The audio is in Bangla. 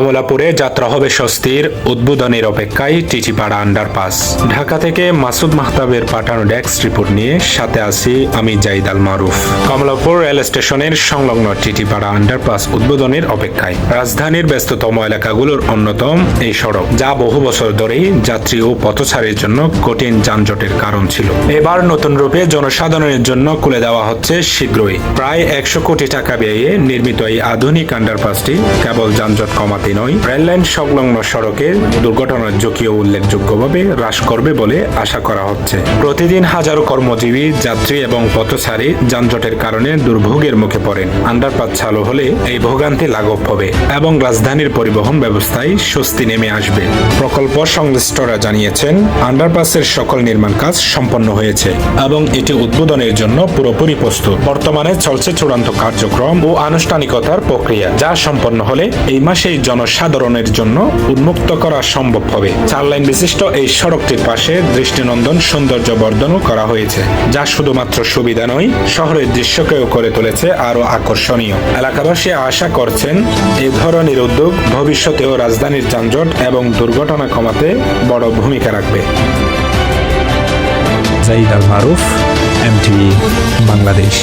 কমলাপুরে যাত্রা হবে স্বস্তির। উদ্বোধনের অপেক্ষায় টিচিপাড়া আন্ডারপাস। ঢাকা থেকে মাসুদ মাহতাবের পাঠানো ডেস্ক রিপোর্ট নিয়ে সাথে আছি আমি জাইদ আল মারুফ। কমলাপুর রেল স্টেশনের সংলগ্ন টিটিপাড়া আন্ডারপাস উদ্বোধনের অপেক্ষায়। রাজধানীর ব্যস্ততম এলাকাগুলোর অন্যতম এই সড়ক, যা বহু বছর ধরেই যাত্রী ও পথচারীর জন্য কঠিন যানজটের কারণ ছিল। এবার নতুন রূপে জনসাধারণের জন্য খুলে দেওয়া হচ্ছে শীঘ্রই। প্রায় একশো কোটি টাকা ব্যয়ে নির্মিত এই আধুনিক আন্ডারপাসটি কেবল যানজট কমাতে নয়। রেললাইন সংলগ্ন সড়কের দুর্ঘটনার ঝুঁকিও উল্লেখযোগ্যভাবে হ্রাস করবে বলে আশা করা হচ্ছে। প্রতিদিন হাজারো কর্মজীবী, যাত্রী এবং পথচারী যানজটের কারণে দুর্ভোগের মুখে পড়েন। আন্ডারপাস চালু হলে এই ভোগান্তি লাঘব হবে এবং রাজধানীর পরিবহন ব্যবস্থায় স্বস্তি নেমে আসবে। প্রকল্প সংশ্লিষ্টরা জানিয়েছেন, আন্ডারপাসের সকল নির্মাণ কাজ সম্পন্ন হয়েছে এবং এটি উদ্বোধনের জন্য পুরোপুরি প্রস্তুত। বর্তমানে চলছে চূড়ান্ত কার্যক্রম ও আনুষ্ঠানিকতার প্রক্রিয়া, যা সম্পন্ন হলে এই মাসেই জনসাধারণের জন্য উন্মুক্ত করা সম্ভব হবে। চার লাইন বিশিষ্ট এই সড়কটির পাশে দৃষ্টিনন্দন সৌন্দর্য বর্ধনও করা হয়েছে, যা শুধুমাত্র সুবিধা নয়, শহরের দৃশ্যকেও করে তুলেছে আরও আকর্ষণীয়। এলাকাবাসী আশা করছেন এই ধরনের উদ্যোগ ভবিষ্যতেও রাজধানীর যানজট এবং দুর্ঘটনা কমাতে বড় ভূমিকা রাখবে। জাইদ আল মারুফ, এমটিভি বাংলাদেশ।